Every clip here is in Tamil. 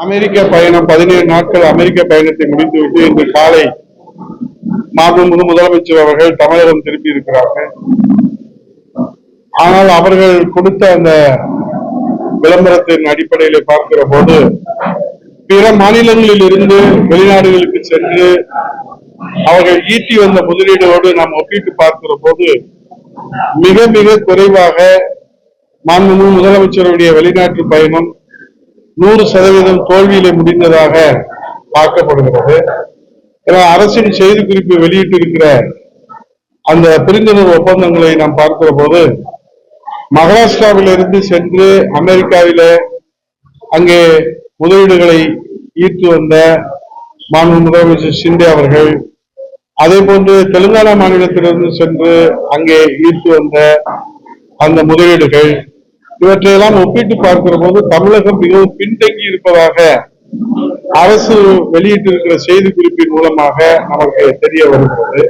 அமெரிக்க பயணம் பதினேழு நாட்கள் அமெரிக்க பயணத்தை முடித்துவிட்டு இன்று காலை மாண்புமிகு முதலமைச்சர் அவர்கள் தமிழகம் திருப்பி இருக்கிறார்கள் ஆனால் அவர்கள் கொடுத்த அந்த விளம்பரத்தின் அடிப்படையில் பார்க்கிற போது பிற மாநிலங்களில் இருந்து வெளிநாடுகளுக்கு சென்று அவர்கள் ஈட்டி வந்த முதலீடோடு நாம் ஒப்பிட்டு பார்க்கிற போது மிக மிக குறைவாக மாண்புமிகு முதலமைச்சருடைய வெளிநாட்டு பயணம் நூறு சதவீதம் தோல்வியிலே முடிந்ததாக பார்க்கப்படுகிறது. ஏன்னா அரசின் செய்திக்குறிப்பு வெளியிட்டிருக்கிற அந்த புரிந்துணர்வு ஒப்பந்தங்களை நாம் பார்க்கிற போது மகாராஷ்டிராவிலிருந்து சென்று அமெரிக்காவில அங்கே முதலீடுகளை ஈர்த்து வந்த மாநில முதலமைச்சர் ஷிண்டே அவர்கள் அதே போன்று தெலுங்கானா மாநிலத்திலிருந்து சென்று அங்கே ஈர்த்து வந்த அந்த முதலீடுகள் இவற்றையெல்லாம் ஒப்பிட்டு பார்க்கிற போது தமிழகம் மிகவும் பின்தங்கி இருப்பதாக அரசு வெளியிட்டிருக்கிற செய்தி குறிப்பின் மூலமாக நமக்கு தெரிய வருகிறது.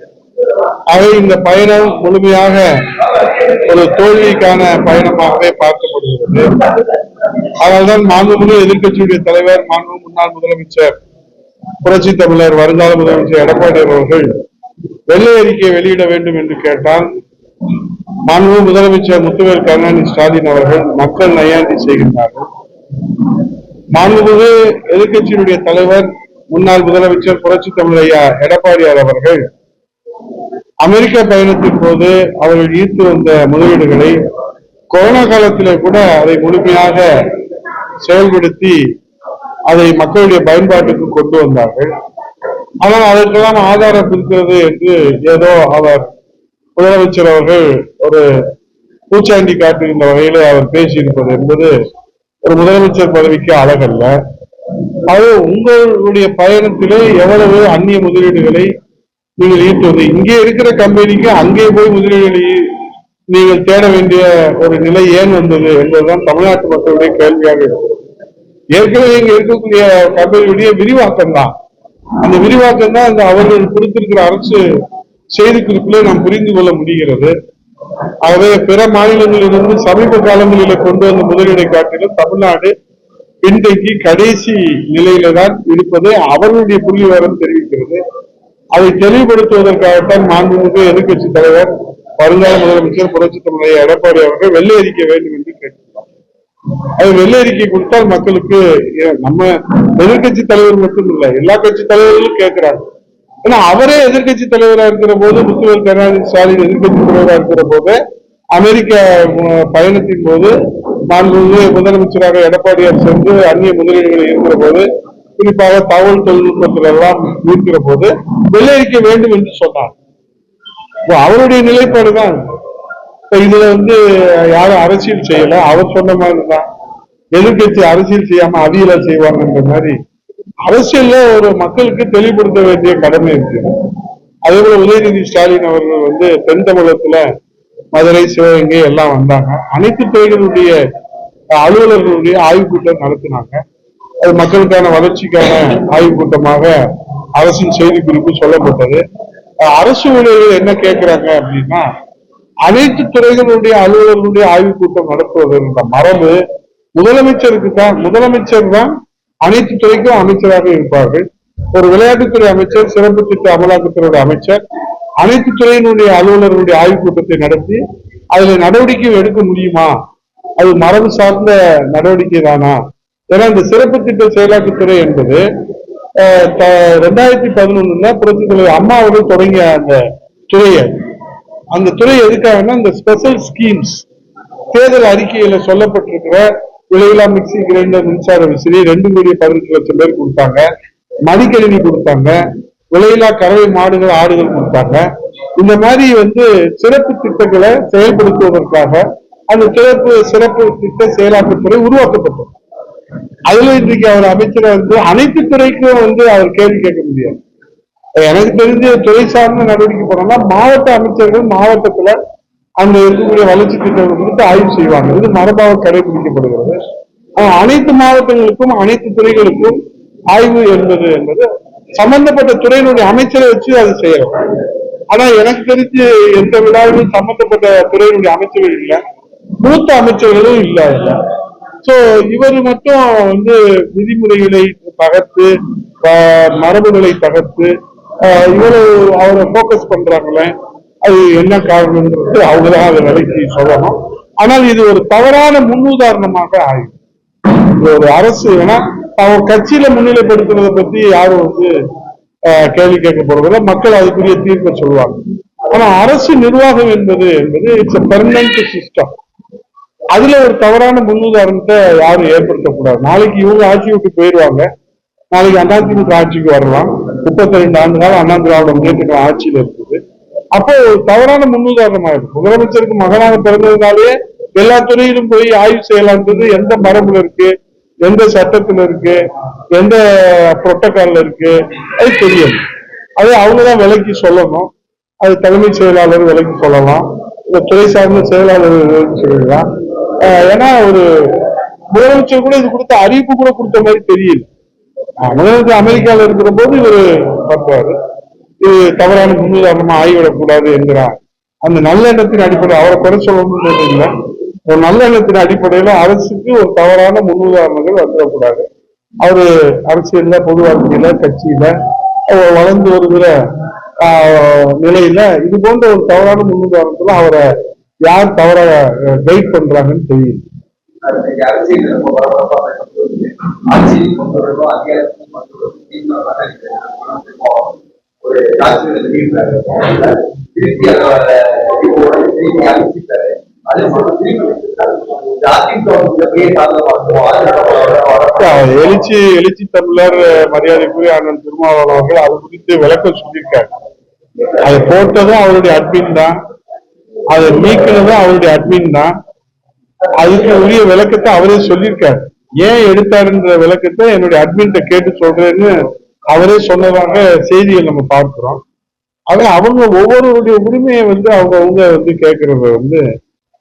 ஆகவே இந்த பயணம் முழுமையாக ஒரு தோல்விக்கான பயணமாகவே பார்க்கப்படுகிறது. அதனால்தான் மாண்புமிகு எதிர்க்கட்சியுடைய தலைவர் மாண்பு முன்னாள் முதலமைச்சர் புரட்சி தமிழர் வருங்கால முதலமைச்சர் எடப்பாடி அவர்கள் வெள்ளை அறிக்கையை வெளியிட வேண்டும் என்று கேட்டால் மாண்பு முதலமைச்சர் முத்துவேல் கருணாநிதி ஸ்டாலின் அவர்கள் மக்கள் நையாண்டி செய்கின்றார்கள். மாண்புமிகு எதிர்கட்சியினுடைய தலைவர் முன்னாள் முதலமைச்சர் புரட்சி தமிழையா எடப்பாடியார் அவர்கள் அமெரிக்க பயணத்தின் போது அவர்கள் ஈர்த்து வந்த முதலீடுகளை கொரோனா காலத்திலே கூட அதை முழுமையாக செயல்படுத்தி அதை மக்களுடைய பயன்பாட்டுக்கு கொண்டு வந்தார்கள். ஆனால் அதற்கெல்லாம் ஆதாரம் இருக்கிறது என்று ஏதோ அவர் முதலமைச்சர் அவர்கள் ஒரு பூச்சாண்டி காட்டுகின்ற வகையில அவர் பேசியிருப்பது என்பது ஒரு முதலமைச்சர் பதவிக்கு அழகல்ல. அது உங்களுடைய பயணத்திலே எவ்வளவு அந்நிய முதலீடுகளை நீங்கள் ஈட்டுவது? இங்கே இருக்கிற கம்பெனிக்கு அங்கே போய் முதலீடுகளை நீங்கள் தேட வேண்டிய ஒரு நிலை ஏன் வந்தது என்பதுதான் தமிழ்நாட்டு மக்களுடைய கேள்வியாக இருக்கிறது. ஏற்கனவே இங்க இருக்கக்கூடிய கம்பெனியுடைய விரிவாக்கம் தான் அந்த விரிவாக்கம் தான் அந்த அவர்கள் கொடுத்திருக்கிற அரசு செய்தி குறிப்பில் நாம் புரிந்து கொள்ள முடிகிறது. ஆகவே பிற மாநிலங்களிலிருந்து சமீப காலங்களில கொண்டு வந்த முதலீடை காட்டிலும் தமிழ்நாடு பின்தங்கி கடைசி நிலையில தான் இருப்பது அவர்களுடைய புள்ளி விவரம் தெரிவிக்கிறது. அதை தெளிவுபடுத்துவதற்காகத்தான் மாண்புமிகு எதிர்க்கட்சி தலைவர் வருங்கால முதலமைச்சர் புரட்சி தலைவர் எடப்பாடி அவர்கள் வெள்ளை அறிக்கை வேண்டும் என்று கேட்டுள்ளார். அது வெள்ளை அறிக்கை கொடுத்தால் மக்களுக்கு நம்ம எதிர்க்கட்சி தலைவர் மட்டும் இல்ல எல்லா கட்சி தலைவர்களும் கேட்கிறாங்க ஏன்னா அவரே எதிர்கட்சி தலைவரா இருக்கிற போது முத்துவேல் கருணாநிதி ஸ்டாலின் எதிர்கட்சி தலைவரா இருக்கிற போது அமெரிக்க பயணத்தின் போது மாண்புமிகு முதலமைச்சராக எடப்பாடியார் சென்று அந்நிய முதலீடுகள் இருக்கிற போது குறிப்பாக தகவல் தொழில்நுட்பத்தில் எல்லாம் இருக்கிற போது வெள்ளையடிக்க வேண்டும் என்று சொன்னார். இப்போ அவருடைய நிலைப்பாடு தான் இப்ப இதுல வந்து யாரும் அரசியல் செய்யல. அவர் சொன்ன மாதிரி தான் எதிர்கட்சி அரசியல் செய்யாம அவியலா செய்வாங்கன்ற மாதிரி அரசியல்ல ஒரு மக்களுக்கு தெளிவுபடுத்த வேண்டிய கடமை இருக்கு. அதே போல உதயநிதி ஸ்டாலின் அவர்கள் வந்து தென் தமிழகத்துல மதுரை சிவகங்கை எல்லாம் வந்தாங்க. அனைத்து துறைகளுடைய அலுவலர்களுடைய ஆய்வுக் கூட்டம் நடத்தினாங்க. அது மக்களுக்கான வளர்ச்சிக்கான ஆய்வுக் கூட்டமாக அரசின் செய்தி குறிப்பு சொல்லப்பட்டது. அரசு ஊழியர்கள் என்ன கேட்கிறாங்க அப்படின்னா அனைத்து துறைகளுடைய அலுவலர்களுடைய ஆய்வுக் கூட்டம் நடத்துவது மரபு முதலமைச்சருக்கு தான் முதலமைச்சர் தான் அனைத்து துறைக்கும் அமைச்சராக இருப்பார்கள். ஒரு விளையாட்டுத்துறை அமைச்சர் சிறப்பு திட்ட அமலாக்கத்துறையோட அமைச்சர் அனைத்து துறையினுடைய அலுவலர்களுடைய ஆய்வுக் கூட்டத்தை நடத்தி அதுல நடவடிக்கை எடுக்க முடியுமா? அது மரபு சார்ந்த நடவடிக்கை தானா? ஏன்னா இந்த சிறப்பு திட்ட செயலாக்கத்துறை என்பது ரெண்டாயிரத்தி பதினொன்னுல புரட்சி தலைவர் அம்மா அவர்கள் தொடங்கிய அந்த துறையை அந்த துறை எதுக்காகன்னா இந்த ஸ்பெஷல் ஸ்கீம்ஸ் தேர்தல் அறிக்கையில சொல்லப்பட்டிருக்கிற விலையில்லா மிக்சி கிரைண்டர் மின்சார விசிறி ரெண்டு கோடி பதினெட்டு லட்சம் பேர் கொடுத்தாங்க. மடிக்கணினி கொடுத்தாங்க. விலையில்லா கறவை மாடுகள் ஆடுகள் கொடுத்தாங்க. இந்த மாதிரி வந்து சிறப்பு திட்டங்களை செயல்படுத்துவதற்காக அந்த சிறப்பு சிறப்பு திட்ட செயலாக்கத்துறை உருவாக்கப்பட்டது. அதுல இன்றைக்கு அவர் அமைச்சரை வந்து அனைத்து துறைக்கும் வந்து அவர் கேள்வி கேட்க முடியாது. எனக்கு தெரிஞ்ச துறை சார்ந்த நடவடிக்கை போனோம்னா மாவட்ட அமைச்சர்கள் மாவட்டத்துல அந்த இருக்கக்கூடிய வளர்ச்சி திட்டங்கள் கொடுத்து ஆய்வு செய்வாங்க. இது மரபாக கடைபிடிக்கப்படுகிறது. அனைத்து மாவட்டங்களுக்கும் அனைத்து துறைகளுக்கும் ஆய்வு என்பது என்பது சம்பந்தப்பட்ட துறையினுடைய அமைச்சரை வச்சு அது செய்யலாம் ஆனா எனக்கு தெரிஞ்சு எந்த விழாவிலும் சம்பந்தப்பட்ட துறையினுடைய அமைச்சர்கள் இல்லை. மூத்த அமைச்சர்களும் இல்ல சோ இவர் மட்டும் வந்து விதிமுறைகளை தகர்த்து ஆஹ், மரபுகளை தகர்த்து ஆஹ், இவரு அவரை போக்கஸ் பண்றாங்களே. அது என்ன காரணம்ன்றது அவங்கதான் அதை விலைக்கு சொல்லணும். ஆனால் இது ஒரு தவறான முன்னுதாரணமாக ஆகும் இது ஒரு அரசு ஏன்னா அவங்க கட்சியில முன்னிலைப்படுத்துறதை பத்தி யாரும் வந்து ஆஹ், கேள்வி கேட்க போறதில்ல மக்கள் அதுக்குரிய தீர்ப்பை சொல்லுவாங்க. ஆனா அரசு நிர்வாகம் என்பது என்பது இட்ஸ் பெர்மனன்ட் சிஸ்டம் அதுல ஒரு தவறான முன்னுதாரணத்தை யாரும் ஏற்படுத்தக்கூடாது. நாளைக்கு இவங்க ஆட்சி விட்டு போயிடுவாங்க. நாளைக்கு அதிமுக ஆட்சிக்கு வரலாம். முப்பத்தி ரெண்டு ஆண்டு காலம் அண்ணா திராவிட முன்னேற்ற ஆட்சியில் இருக்கு. அப்போ தவறான முன்னுதாரணம் ஆயிடும் முதலமைச்சருக்கு மகனாக பிறந்ததுனாலே எல்லா துறையிலும் போய் ஆய்வு செய்யலாம்ன்றது எந்த மரபுல இருக்கு? எந்த சட்டத்துல இருக்கு? எந்த புரோட்டோகால்ல இருக்கு? அது தெரியும் அது அவங்கதான் விலைக்கு சொல்லணும். அது தலைமைச் செயலாளர் விலைக்கு சொல்லலாம். இந்த துறை சார்ந்த செயலாளர் சொல்லலாம். ஏன்னா ஒரு முதலமைச்சர் கூட இது கொடுத்த அறிவிப்பு கூட கொடுத்த மாதிரி தெரியல. முதலமைச்சர் அமெரிக்கால இருக்கிற போது இவர் பார்ப்பாரு. இது தவறான முன்னுதாரணமா ஆகிவிடக்கூடாது என்கிறார். அந்த நல்லெண்ணத்தின் அடிப்படை அவரை குறை சொல்லணும்னு இல்லை ஒரு நல்லெண்ணத்தின் அடிப்படையில அரசுக்கு ஒரு தவறான முன்னுதாரணங்கள் வந்துடக்கூடாது. அவரு அரசியல்ல பொது வாழ்க்கையில கட்சியில வளர்ந்து வருகிற ஆஹ், நிலையில இது போன்ற ஒரு தவறான முன்னுதாரணத்துல அவரை யார் தவற கைட் பண்றாங்கன்னு தெரியும் அரசியல் திருப்பி திருப்பி அனுப்பிட்டாரு திருப்பி எழுச்சி எழுச்சி தமிழர் மரியாதைக்குரிய அண்ணன் திருமாவளவன் அவர்கள் அது குறித்து விளக்கம் சொல்லியிருக்காரு. அதை போட்டதும் அவருடைய அட்மின் தான். அதை நீக்கினதும் அவருடைய அட்மின் தான். அதுக்கு உரிய விளக்கத்தை அவரே சொல்லியிருக்காரு. ஏன் எடுத்தாருன்ற விளக்கத்தை என்னுடைய அட்மின்ட்ட கேட்டு சொல்றேன்னு அவரே சொன்னதாக செய்திகள் நம்ம பார்க்கிறோம். ஆக அவங்க ஒவ்வொருவருடைய உரிமையை வந்து அவங்க அவங்க வந்து கேட்கறத வந்து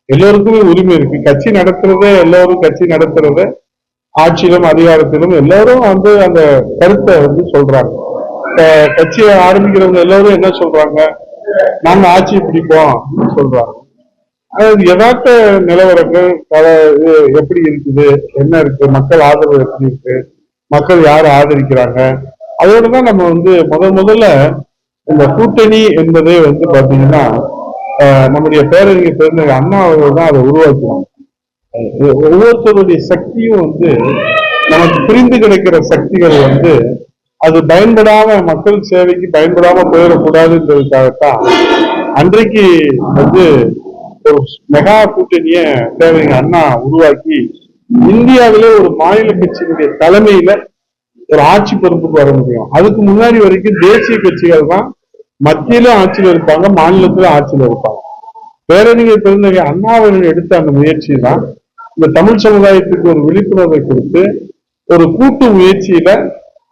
எல்லோருக்குமே உரிமை இருக்கு. கட்சி நடத்துறதே எல்லோரும் கட்சி நடத்துறத ஆட்சியிலும் அதிகாரத்திலும் எல்லாரும் வந்து அந்த கருத்தை வந்து சொல்றாங்க. கட்சியை ஆரம்பிக்கிறவங்க எல்லாரும் என்ன சொல்றாங்க? நாங்க ஆட்சி பிடிப்போம் அப்படின்னு சொல்றாங்க. அதாவது யதார்த்த நிலவரங்கள் பல இது எப்படி இருக்குது? என்ன இருக்கு? மக்கள் ஆதரவு எப்படி இருக்கு? மக்கள் யார் ஆதரிக்கிறாங்க? அதோட தான் நம்ம வந்து முதல் முதல்ல இந்த கூட்டணி என்பதே வந்து பாத்தீங்கன்னா நம்முடைய பேரறிஞர் பெருந்தகை அண்ணா அவர்கள் தான் அதை உருவாக்குவாங்க. ஒவ்வொருத்தருடைய சக்தியும் வந்து நமக்கு புரிந்து கிடைக்கிற சக்திகள் வந்து அது பயன்படாம மக்கள் சேவைக்கு பயன்படாம போயிடக்கூடாதுன்றதுக்காகத்தான் அன்றைக்கு வந்து ஒரு மெகா கூட்டணிய தேவைங்க அண்ணா உருவாக்கி இந்தியாவிலே ஒரு மாநில கட்சியினுடைய தலைமையில ஒரு ஆட்சி பொறுப்புக்கு வர முடியும். அதுக்கு முன்னாடி வரைக்கும் தேசிய கட்சிகள் தான் மத்தியில ஆட்சியில இருப்பாங்க மாநிலத்திலும் ஆட்சியில இருப்பாங்க. பேரறிஞர் பெருந்தகை அண்ணாவர்கள் எடுத்த அந்த முயற்சி தான் இந்த தமிழ் சமுதாயத்துக்கு ஒரு விழிப்புணர்வை கொடுத்து ஒரு கூட்டு முயற்சியில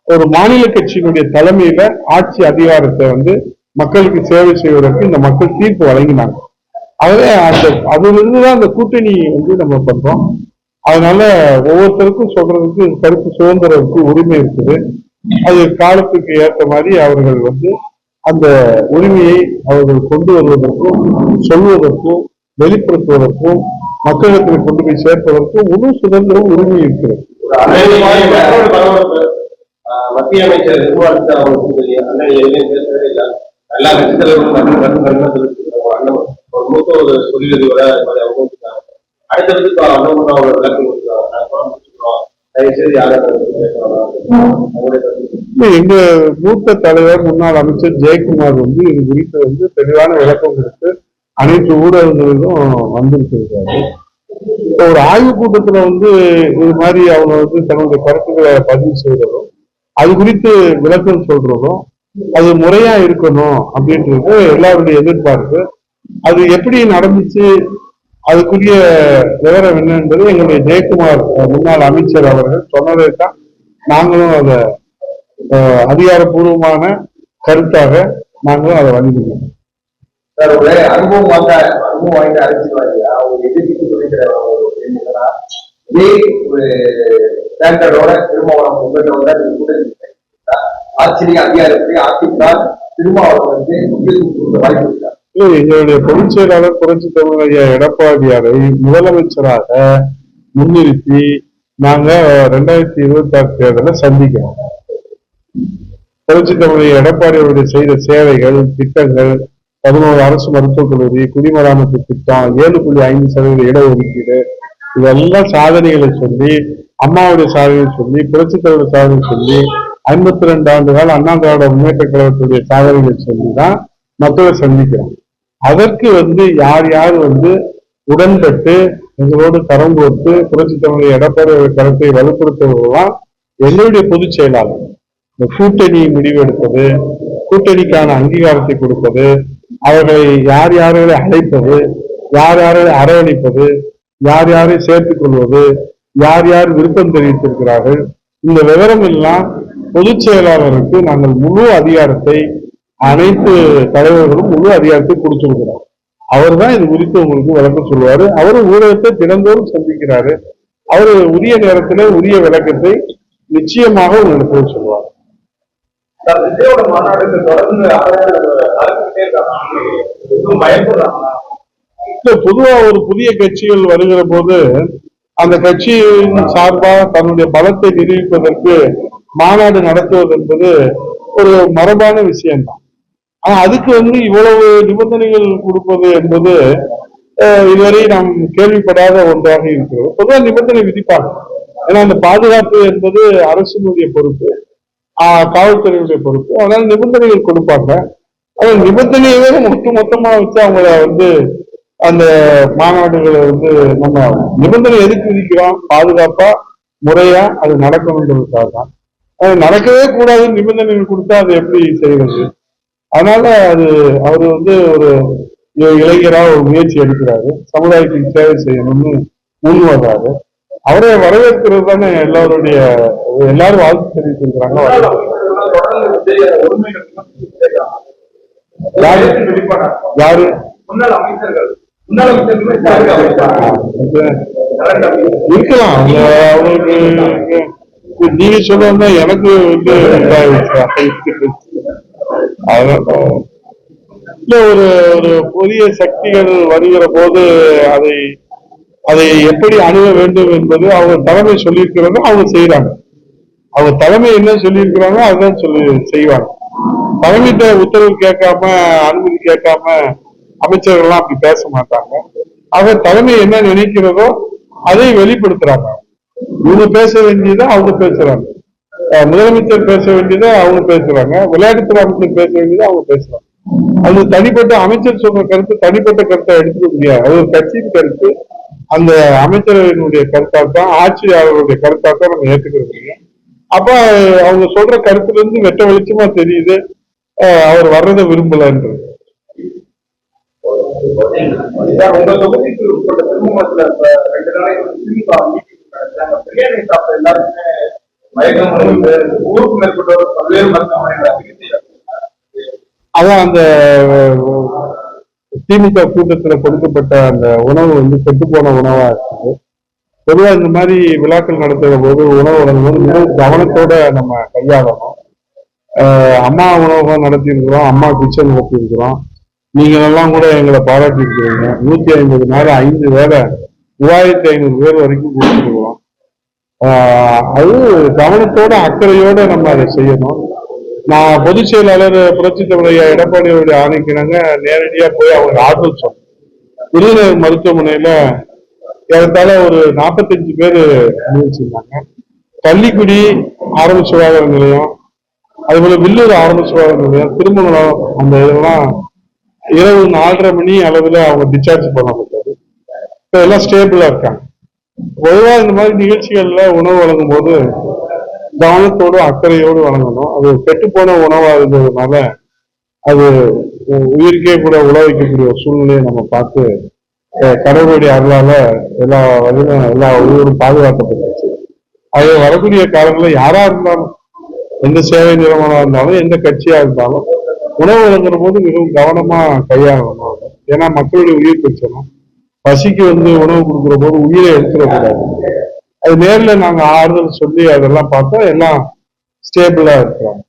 ஒரு மாநில கட்சியினுடைய தலைமையில ஆட்சி அதிகாரத்தை வந்து மக்களுக்கு சேவை செய்வதற்கு இந்த மக்கள் தீர்ப்பு வழங்கினாங்க. ஆகவே அந்த அதிலிருந்து தான் அந்த கூட்டணி வந்து நம்ம பண்றோம். அதனால ஒவ்வொருத்தருக்கும் சொல்றதுக்கு கருத்து சுதந்திரத்துக்கு உரிமை இருக்குது. அது காலத்துக்கு ஏற்ற மாதிரி அவர்கள் வந்து அந்த உரிமையை அவர்கள் கொண்டு வருவதற்கும் சொல்வதற்கும் வெளிப்படுத்துவதற்கும் மக்களிடத்தில் கொண்டு போய் சேர்ப்பதற்கும் முழு சுதந்திரம் உரிமை இருக்கிறது. மற்றொரு பரபரப்பு ஆஹ் மத்திய அமைச்சர் நிர்மலா அவர்களுக்கு அண்ணன் எதுவுமே பேசவே இல்லை. எல்லா கட்சி தலைவரும் அண்ணன் ஒரு மூத்த ஒரு தொழிலதிபரை அவங்க கொடுத்தாங்க அடுத்தடுத்து இப்போ அண்ணன் அவரோட விளக்கம் கொடுத்தாங்க எங்க மூத்த தலைவர் முன்னாள் அமைச்சர் ஜெயக்குமார் வந்து இது குறித்து வந்து தெளிவான விளக்கம் கொடுத்து அனைத்து ஊடகங்களிலும் வந்திருக்கிறாரு. இப்ப ஒரு ஆய்வு கூட்டத்துல வந்து இது மாதிரி அவங்க வந்து தன்னுடைய கருத்துக்களை பதிவு செய்யறதும் அது குறித்து விளக்கம் சொல்றதும் அது முறையா இருக்கணும் அப்படின்றது எல்லாருடைய எதிர்பார்ப்பு. அது எப்படி நடந்துச்சு? அதுக்குரிய விவரம் என்ன என்பது எங்களுடைய ஜெயக்குமார் முன்னாள் அமைச்சர் அவர்கள் சொன்னதை தான் நாங்களும் அதை அதிகாரப்பூர்வமான கருத்தாக நாங்களும் அதை வழங்கினோம் அனுபவம் வாங்க அனுபவம் வாய்ந்த அரசியல்வாதியா ஒரு எதிர்ப்பு சொல்லிக்கிற இதே ஒரு ஸ்டாண்டர்டோட திருமாவளம் உங்கள்கிட்ட வந்தா நீங்க அதிகாரத்தை ஆக்கிட்டால் திருமாவளம் வந்து முக்கியத்துவம் கொடுக்க வாய்ப்பு இல்லை, எங்களுடைய பொதுச் செயலாளர் புரட்சி தமிழ் ஐயா எடப்பாடியாரை முதலமைச்சராக முன்னிறுத்தி நாங்க ரெண்டாயிரத்தி இருபத்தி ஆறு தேர்தலில் சந்திக்கிறோம். புரட்சி தமிழ் எடப்பாடி அவருடைய செய்த சேவைகள் திட்டங்கள் பதினோரு அரசு மருத்துவக் கல்லூரி குடிமராமத்து திட்டம் ஏழு புள்ளி ஐந்து சதவீத இடஒதுக்கீடு இதெல்லாம் சாதனைகளை சொல்லி அம்மாவுடைய சாதனை சொல்லி புரட்சி தலைவர் சாதனை சொல்லி ஐம்பத்தி ரெண்டு ஆண்டு கால அண்ணா திராவிட முன்னேற்ற கழகத்துடைய சாதனைகளை சொல்லி தான் மக்களை சந்திக்கிறோம். அதற்கு வந்து யார் யார் வந்து உடன்பட்டு எங்களோடு கரம் கோர்த்து புரட்சி தமிழை எடப்பாடி கருத்தை வலுப்படுத்துவதுதான் எங்களுடைய பொதுச் செயலாளர். இந்த கூட்டணி முடிவெடுப்பது கூட்டணிக்கான அங்கீகாரத்தை கொடுப்பது அவர்களை யார் யார்களை அழைப்பது யார் யாரை அரவணைப்பது யார் யாரை சேர்த்துக் கொள்வது யார் யார் விருப்பம் தெரிவித்திருக்கிறார்கள் இந்த விவரம் எல்லாம் பொதுச் செயலாளருக்கு நாங்கள் முழு அதிகாரத்தை அனைத்து தலைவர்களும் முழு அதிகாரத்தை கொடுத்திருக்கிறோம் அவர் தான் இது குறித்து உங்களுக்கு விளக்கம் சொல்லுவாரு. அவரும் ஊடகத்தை தினந்தோறும் சந்திக்கிறாரு. அவரு உரிய நேரத்துல உரிய விளக்கத்தை நிச்சயமாக உங்களுக்கு சொல்லுவார். பொதுவா ஒரு புதிய கட்சிகள் வருகிற போது அந்த கட்சியின் சார்பா தன்னுடைய பலத்தை நிரூபிப்பதற்கு மாநாடு நடத்துவது என்பது ஒரு மரபான விஷயம்தான். ஆனா அதுக்கு வந்து இவ்வளவு நிபந்தனைகள் கொடுப்பது என்பது இதுவரை நாம் கேள்விப்படாத ஒன்றாக இருக்கிறோம் பொதுவாக நிபந்தனை விதிப்பாங்க. ஏன்னா அந்த பாதுகாப்பு என்பது அரசினுடைய பொறுப்பு ஆஹ், காவல்துறையுடைய பொறுப்பு. அதனால நிபந்தனைகள் கொடுப்பாங்க. அது நிபந்தனையவே ஒட்டு மொத்தமா வச்சு அவங்கள வந்து அந்த மாநாடுகளை வந்து நம்ம நிபந்தனை எதுக்கு விதிக்கிறோம்? பாதுகாப்பா முறையா அது நடக்கணுன்றதுக்காக தான் அது நடக்கவே கூடாது நிபந்தனைகள் கொடுத்தா அது எப்படி செய்வது? அதனால அது அவர் வந்து ஒரு இளைஞரா ஒரு முயற்சி எடுக்கிறாரு. சமுதாயத்துக்கு சேவை செய்யணும்னு முன் வர்றாரு அவரை வரவேற்கிறது தானே எல்லாருடைய எல்லாரும் வாழ்த்து தெரிவித்திருக்கிறாங்க யாரு? இருக்கலாம். அவங்களுக்கு நீங்க சொல்லுவாங்க எனக்கு வந்து அதனால ஒரு ஒரு புதிய சக்திகள் வருகிற போது அதை அதை எப்படி அணுக வேண்டும் என்பது அவங்க தலைமை சொல்லியிருக்கிறாங்க அவங்க செய்யறாங்க அவங்க தலைமை என்ன சொல்லியிருக்கிறாங்க அதுதான் சொல்லி செய்வாங்க. தலைமையிட்ட உத்தரவு கேட்காம அனுமதி கேட்காம அமைச்சர்கள்லாம் அப்படி பேச மாட்டாங்க. ஆக தலைமை என்ன நினைக்கிறதோ அதை வெளிப்படுத்துறாங்க. இவங்க பேச வேண்டியதை அவங்க பேசுறாங்க. முதலமைச்சர் பேச வேண்டியதை அவங்க பேசுறாங்க விளையாட்டுத்துறை அமைச்சர் பேச வேண்டியதை அவங்க பேசுறாங்க அது தனிப்பட்ட அமைச்சர் சொல்ற கருத்து தனிப்பட்ட கருத்தை எடுத்துக்க முடியாது. அது ஒரு கட்சியின் கருத்து. அந்த அமைச்சரவையினுடைய கருத்தாத்தான் ஆட்சியாளருடைய கருத்தாத்தான் நம்ம ஏற்றுக்கிறது இல்லையா? அப்ப அவங்க சொல்ற கருத்துல இருந்து வெட்ட வெளிச்சமா தெரியுது. அவர் வர்றதை விரும்பலன்றது. சார், உங்க மயக்கம் ஊருக்கு பல்வேறு சிகிச்சை அதான் அந்த திமுக கூட்டத்துல கொடுக்கப்பட்ட அந்த உணவு வந்து கெட்டு போன உணவா இருக்குது. பொதுவா இந்த மாதிரி விழாக்கள் நடத்துகிற போது உணவு வழங்கும்போது மிகவும் கவனத்தோட நம்ம கையாளணும். அஹ், அம்மா உணவகம் நடத்தியிருக்கிறோம் அம்மா கிச்சன் நடத்தியிருக்கிறோம். நீங்கள் எல்லாம் கூட எங்களை பாராட்டி இருக்கிறீங்க நூத்தி ஐம்பது நாள் ஐந்து வேலை மூவாயிரத்தி ஐநூறு பேர் வரைக்கும் கொடுத்துருக்கிறோம். அது கவனத்தோட அக்கறையோட நம்ம அதை செய்யணும். நான் பொதுச் செயலாளர் புரட்சி தமிழையா எடப்பாடியோட ஆணைக்கிறாங்க நேரடியாக நேரடியா போய் அவங்க ஆர்டர் சொன்னேன் விருதுநகர் மருத்துவமனையில ஏறத்தாழ ஒரு நாற்பத்தஞ்சு பேர் அனுபவிச்சிருந்தாங்க. கள்ளிக்குடி ஆரம்ப சுகாதார நிலையம் அதுபோல வில்லூர் ஆரம்ப சுகாதார நிலையம் திருமணம் அந்த இதெல்லாம் இரவு நாலரை மணி அளவுல அவங்க டிஸ்சார்ஜ் பண்ணப்பட்டாரு இப்ப எல்லாம் ஸ்டேபிளா இருக்காங்க. பொதுவா இந்த மாதிரி நிகழ்ச்சிகள்ல உணவு வழங்கும் போது கவனத்தோடு அக்கறையோடு வழங்கணும். அது கெட்டுப்போன உணவா இருந்ததுனால அது உ- உயிருக்கே கூட உழவைக்கக்கூடிய ஒரு சூழ்நிலையை நம்ம பார்த்து கடவுளுடைய அருளால எல்லா வகையிலும் எல்லா உயிரும் பாதுகாக்கப்பட்டுச்சு. அது வரக்கூடிய காலங்களில் யாரா இருந்தாலும் எந்த சேவை நிறுவனமா இருந்தாலும் எந்த கட்சியா இருந்தாலும் உணவு வழங்குற போது மிகவும் கவனமா கையாளணும். ஏன்னா மக்களுடைய உயிர் பிரச்சனை. பசிக்கு வந்து உணவு கொடுக்குற போது உயிரை எடுத்துடக்கூடாது அது நேரில் நாங்கள் ஆறுதல் சொல்லி அதெல்லாம் பார்த்தா எல்லாம் ஸ்டேபிளா இருக்கிறாங்க.